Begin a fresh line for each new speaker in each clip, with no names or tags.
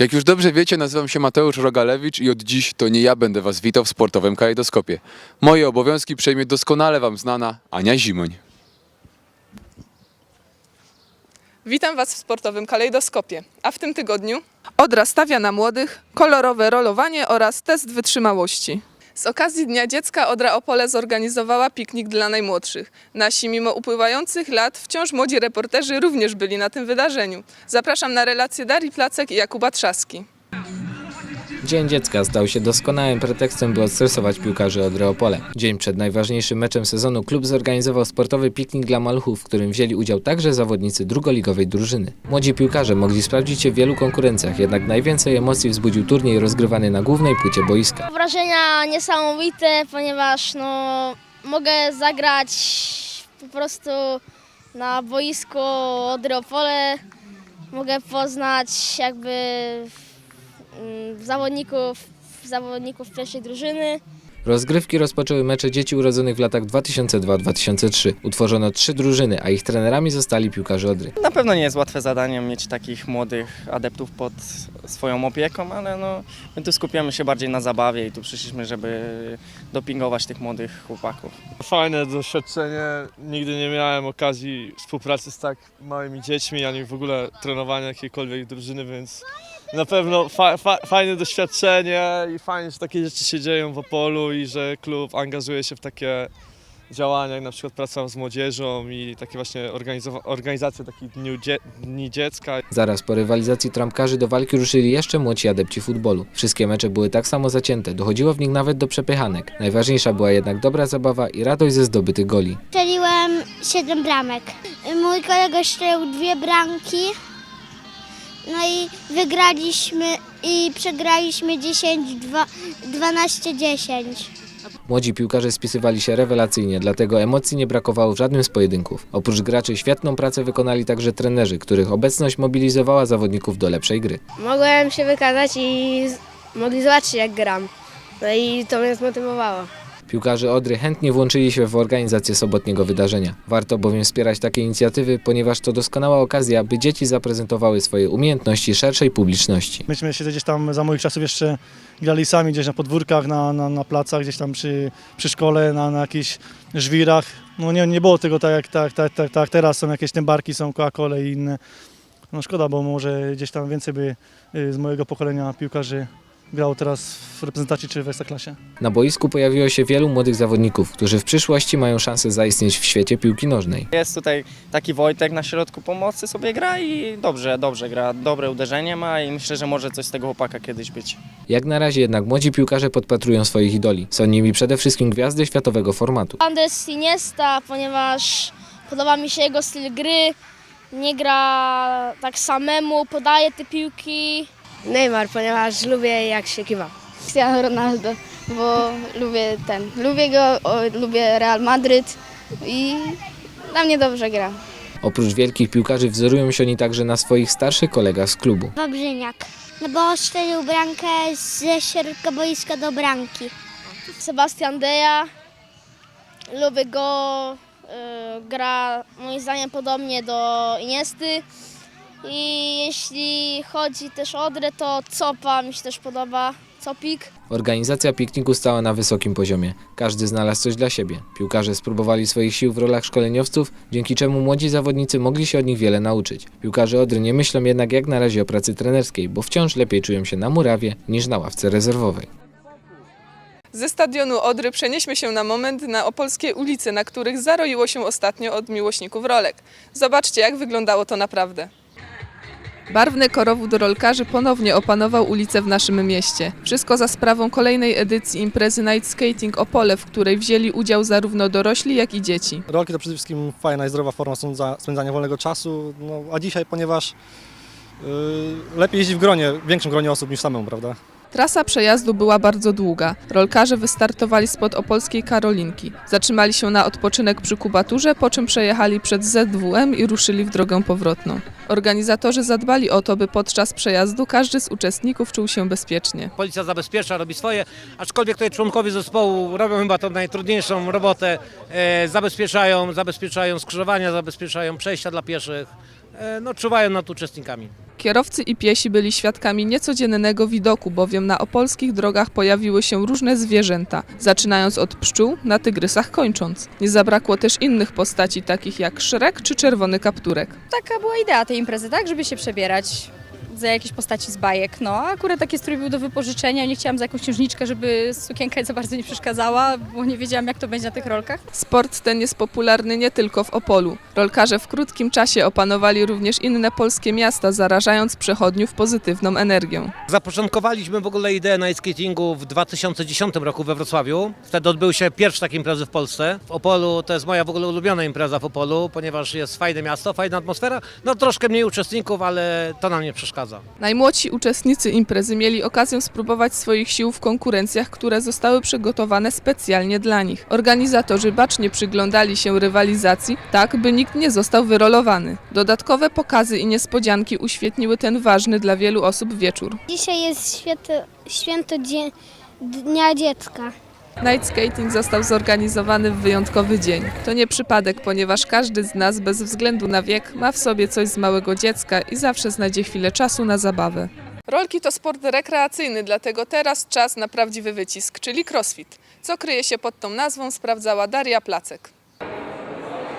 Jak już dobrze wiecie, nazywam się Mateusz Rogalewicz i od dziś to nie ja będę was witał w sportowym kalejdoskopie. Moje obowiązki przejmie doskonale wam znana Ania Zimoń.
Witam Was w sportowym kalejdoskopie. A w tym tygodniu Odra stawia na młodych, kolorowe rolowanie oraz test wytrzymałości. Z okazji Dnia Dziecka Odra Opole zorganizowała piknik dla najmłodszych. Nasi mimo upływających lat wciąż młodzi reporterzy również byli na tym wydarzeniu. Zapraszam na relacje Darii Placek i Jakuba Trzaski.
Dzień Dziecka stał się doskonałym pretekstem, by odstresować piłkarzy od Reopole. Dzień przed najważniejszym meczem sezonu klub zorganizował sportowy piknik dla maluchów, w którym wzięli udział także zawodnicy drugoligowej drużyny. Młodzi piłkarze mogli sprawdzić się w wielu konkurencjach, jednak najwięcej emocji wzbudził turniej rozgrywany na głównej płycie boiska.
Wrażenia niesamowite, ponieważ no, mogę zagrać po prostu na boisku Odryopole. Mogę poznać jakby zawodników, zawodników pierwszej drużyny.
Rozgrywki rozpoczęły mecze dzieci urodzonych w latach 2002-2003. Utworzono trzy drużyny, a ich trenerami zostali piłkarze Odry.
Na pewno nie jest łatwe zadanie mieć takich młodych adeptów pod swoją opieką, ale no, my tu skupiamy się bardziej na zabawie i tu przyszliśmy, żeby dopingować tych młodych chłopaków.
Fajne doświadczenie. Nigdy nie miałem okazji współpracy z tak małymi dziećmi, ani w ogóle trenowania jakiejkolwiek drużyny, więc na pewno fa fa fajne doświadczenie i fajnie, że takie rzeczy się dzieją w Opolu i że klub angażuje się w takie działania, jak na przykład praca z młodzieżą i takie właśnie organizacje takich dniu dzie dni dziecka.
Zaraz po rywalizacji trampkarzy do walki ruszyli jeszcze młodsi adepci futbolu. Wszystkie mecze były tak samo zacięte, dochodziło w nich nawet do przepychanek. Najważniejsza była jednak dobra zabawa i radość ze zdobytych goli.
Strzeliłem 7 bramek. Mój kolega strzelił dwie bramki. No i wygraliśmy i przegraliśmy 10, 12-10.
Młodzi piłkarze spisywali się rewelacyjnie, dlatego emocji nie brakowało w żadnym z pojedynków. Oprócz graczy świetną pracę wykonali także trenerzy, których obecność mobilizowała zawodników do lepszej gry.
Mogłem się wykazać i mogli zobaczyć jak gram. No i to mnie zmotywowało.
Piłkarze Odry chętnie włączyli się w organizację sobotniego wydarzenia. Warto bowiem wspierać takie inicjatywy, ponieważ to doskonała okazja, by dzieci zaprezentowały swoje umiejętności szerszej publiczności.
Myśmy się gdzieś tam za moich czasów jeszcze grali sami gdzieś na podwórkach, na, na, na placach, gdzieś tam przy, przy szkole, na, na jakichś żwirach. No nie, nie było tego tak jak tak, tak, tak, tak teraz są jakieś tembarki, są Coca-Cola i inne. No szkoda, bo może gdzieś tam więcej by y, z mojego pokolenia piłkarzy grało teraz w reprezentacji czy w Ekstraklasie.
Na boisku pojawiło się wielu młodych zawodników, którzy w przyszłości mają szansę zaistnieć w świecie piłki nożnej.
Jest tutaj taki Wojtek na środku pomocy sobie gra i dobrze, dobrze gra, dobre uderzenie ma i myślę, że może coś z tego chłopaka kiedyś być.
Jak na razie jednak młodzi piłkarze podpatrują swoich idoli. Są nimi przede wszystkim gwiazdy światowego formatu.
Andres Iniesta, ponieważ podoba mi się jego styl gry. Nie gra tak samemu, podaje te piłki.
Neymar, ponieważ lubię jak się kiwa.
Cristiano Ronaldo, bo lubię ten, lubię go, o, lubię Real Madryt i dla mnie dobrze gra.
Oprócz wielkich piłkarzy wzorują się oni także na swoich starszych kolegach z klubu.
Wawrzyniak, no bo strzelił bramkę ze środka boiska do bramki. Sebastian Deja, lubię go, y, gra moim zdaniem podobnie do Iniesty. I jeśli chodzi też o Odrę, to Copa mi się też podoba, Copik.
Organizacja pikniku stała na wysokim poziomie. Każdy znalazł coś dla siebie. Piłkarze spróbowali swoich sił w rolach szkoleniowców, dzięki czemu młodzi zawodnicy mogli się od nich wiele nauczyć. Piłkarze Odry nie myślą jednak jak na razie o pracy trenerskiej, bo wciąż lepiej czują się na murawie niż na ławce rezerwowej.
Ze stadionu Odry przenieśmy się na moment na opolskie ulice, na których zaroiło się ostatnio od miłośników rolek. Zobaczcie, jak wyglądało to naprawdę. Barwny korowód rolkarzy ponownie opanował ulice w naszym mieście. Wszystko za sprawą kolejnej edycji imprezy Night Skating Opole, w której wzięli udział zarówno dorośli, jak i dzieci.
Rolki to przede wszystkim fajna i zdrowa forma spędza- spędzania wolnego czasu, no, a dzisiaj, ponieważ y, lepiej jeździć w gronie, w większym gronie osób niż samemu, prawda?
Trasa przejazdu była bardzo długa. Rolkarze wystartowali spod opolskiej Karolinki. Zatrzymali się na odpoczynek przy kubaturze, po czym przejechali przed ZWM i ruszyli w drogę powrotną. Organizatorzy zadbali o to, by podczas przejazdu każdy z uczestników czuł się bezpiecznie.
Policja zabezpiecza, robi swoje, aczkolwiek tutaj członkowie zespołu robią chyba tą najtrudniejszą robotę. E, zabezpieczają, zabezpieczają skrzyżowania, zabezpieczają przejścia dla pieszych. E, no, czuwają nad uczestnikami.
Kierowcy i piesi byli świadkami niecodziennego widoku, bowiem na opolskich drogach pojawiły się różne zwierzęta, zaczynając od pszczół, na tygrysach kończąc. Nie zabrakło też innych postaci, takich jak Szrek czy Czerwony Kapturek.
Taka była idea tej imprezy, tak? Żeby się przebierać za jakieś postaci z bajek. No, a akurat taki strój był do wypożyczenia. Nie chciałam za jakąś księżniczkę, żeby sukienka za bardzo nie przeszkadzała, bo nie wiedziałam, jak to będzie na tych rolkach.
Sport ten jest popularny nie tylko w Opolu. Rolkarze w krótkim czasie opanowali również inne polskie miasta, zarażając przechodniów pozytywną energią.
Zapoczątkowaliśmy w ogóle ideę night skatingu w 2010 roku we Wrocławiu. Wtedy odbyły się pierwsze takie imprezy w Polsce. W Opolu to jest moja w ogóle ulubiona impreza w Opolu, ponieważ jest fajne miasto, fajna atmosfera. No troszkę mniej uczestników, ale to nam nie przeszkadza.
Najmłodsi uczestnicy imprezy mieli okazję spróbować swoich sił w konkurencjach, które zostały przygotowane specjalnie dla nich. Organizatorzy bacznie przyglądali się rywalizacji, tak by nikt nie został wyrolowany. Dodatkowe pokazy i niespodzianki uświetniły ten ważny dla wielu osób wieczór.
Dzisiaj jest święto, święto dzie, Dnia Dziecka.
Night skating został zorganizowany w wyjątkowy dzień. To nie przypadek, ponieważ każdy z nas bez względu na wiek ma w sobie coś z małego dziecka i zawsze znajdzie chwilę czasu na zabawę. Rolki to sport rekreacyjny, dlatego teraz czas na prawdziwy wycisk, czyli crossfit. Co kryje się pod tą nazwą sprawdzała Daria Placek.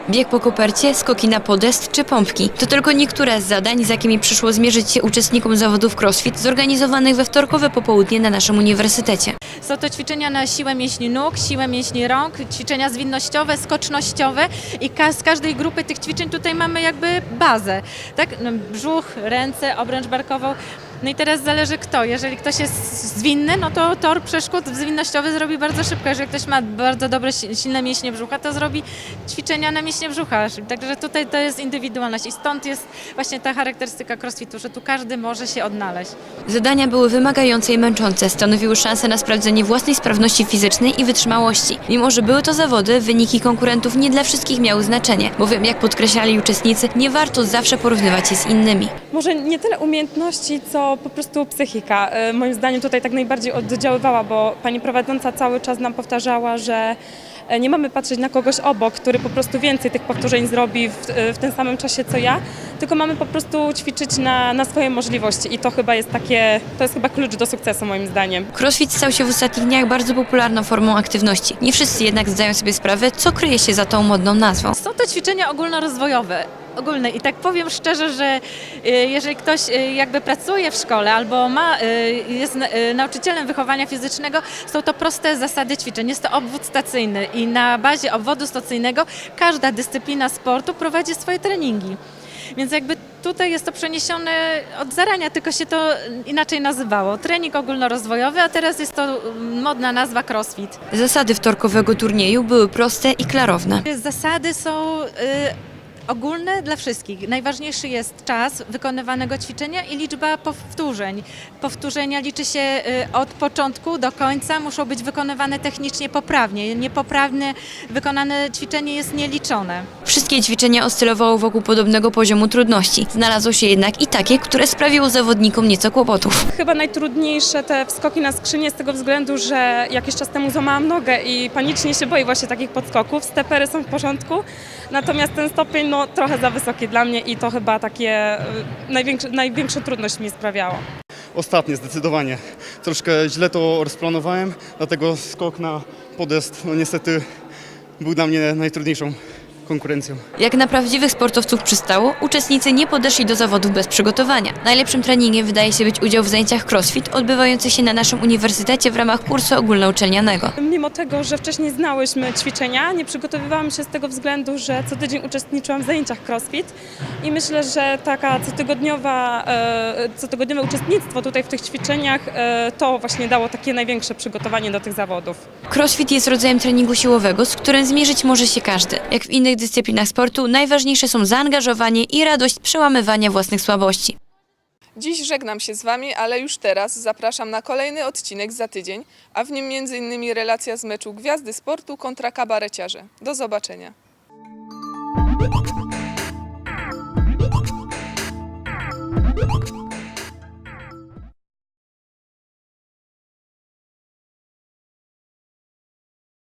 Bieg po kopercie, skoki na podest czy pompki to tylko niektóre z zadań, z jakimi przyszło zmierzyć się uczestnikom zawodów CrossFit zorganizowanych we wtorkowe popołudnie na naszym uniwersytecie.
Są to ćwiczenia na siłę mięśni nóg, siłę mięśni rąk, ćwiczenia zwinnościowe, skocznościowe i z każdej grupy tych ćwiczeń tutaj mamy jakby bazę. Tak? No, brzuch, ręce, obręcz barkową. No i teraz zależy kto. Jeżeli ktoś jest zwinny, no to tor przeszkód zwinnościowy zrobi bardzo szybko. Jeżeli ktoś ma bardzo dobre, si- silne mięśnie brzucha, to zrobi ćwiczenia na mięśnie brzucha. Także tutaj to jest indywidualność i stąd jest właśnie ta charakterystyka crossfitu, że tu każdy może się odnaleźć.
Zadania były wymagające i męczące, stanowiły szansę na sprawdzenie własnej sprawności fizycznej i wytrzymałości. Mimo, że były to zawody, wyniki konkurentów nie dla wszystkich miały znaczenie, bowiem jak podkreślali uczestnicy, nie warto zawsze porównywać się z innymi.
Może nie tyle umiejętności, co po prostu psychika. E, Moim zdaniem tutaj tak najbardziej oddziaływała, bo pani prowadząca cały czas nam powtarzała, że e, nie mamy patrzeć na kogoś obok, który po prostu więcej tych powtórzeń zrobi w, e, w tym samym czasie co ja, tylko mamy po prostu ćwiczyć na, na swoje możliwości i to chyba jest takie, to jest chyba klucz do sukcesu moim zdaniem.
Crossfit stał się w ostatnich dniach bardzo popularną formą aktywności. Nie wszyscy jednak zdają sobie sprawę, co kryje się za tą modną nazwą.
Są to ćwiczenia ogólnorozwojowe. Ogólne i tak powiem szczerze, że y, jeżeli ktoś y, jakby pracuje w szkole albo ma, y, jest na- nauczycielem wychowania fizycznego, są to proste zasady ćwiczeń. Jest to obwód stacyjny i na bazie obwodu stacyjnego każda dyscyplina sportu prowadzi swoje treningi. Więc jakby tutaj jest to przeniesione od zarania, tylko się to inaczej nazywało. Trening ogólnorozwojowy, a teraz jest to mm, modna nazwa crossfit.
Zasady wtorkowego turnieju były proste i klarowne.
Zasady są y, ogólne dla wszystkich. Najważniejszy jest czas wykonywanego ćwiczenia i liczba powtórzeń. Powtórzenia liczy się y, od początku do końca, muszą być wykonywane technicznie poprawnie. Niepoprawnie wykonane ćwiczenie jest nieliczone.
Wszystkie ćwiczenia oscylowały wokół podobnego poziomu trudności. Znalazło się jednak i takie, które sprawiło zawodnikom nieco kłopotów.
Chyba najtrudniejsze te wskoki na skrzynię z tego względu, że jakiś czas temu złamałam nogę i panicznie się boję właśnie takich podskoków. Stepery są w porządku, natomiast ten stopień no, trochę za wysoki dla mnie i to chyba takie y, największą trudność mi sprawiało.
Ostatnie zdecydowanie. Troszkę źle to rozplanowałem, dlatego skok na podest no niestety był dla mnie najtrudniejszą konkurencją.
Jak na prawdziwych sportowców przystało, uczestnicy nie podeszli do zawodów bez przygotowania. Najlepszym treningiem wydaje się być udział w zajęciach CrossFit odbywających się na naszym uniwersytecie w ramach kursu ogólnouczelnianego.
Mimo tego, że wcześniej znałyśmy ćwiczenia, nie przygotowywałam się z tego względu, że co tydzień uczestniczyłam w zajęciach CrossFit i myślę, że taka cotygodniowa, e, cotygodniowe uczestnictwo tutaj w tych ćwiczeniach e, to właśnie dało takie największe przygotowanie do tych zawodów.
CrossFit jest rodzajem treningu siłowego, z którym zmierzyć może się każdy. Jak w innych dyscyplinach sportu, najważniejsze są zaangażowanie i radość przełamywania własnych słabości.
Dziś żegnam się z Wami, ale już teraz zapraszam na kolejny odcinek za tydzień, a w nim m.in. relacja z meczu Gwiazdy Sportu kontra kabareciarze. Do zobaczenia.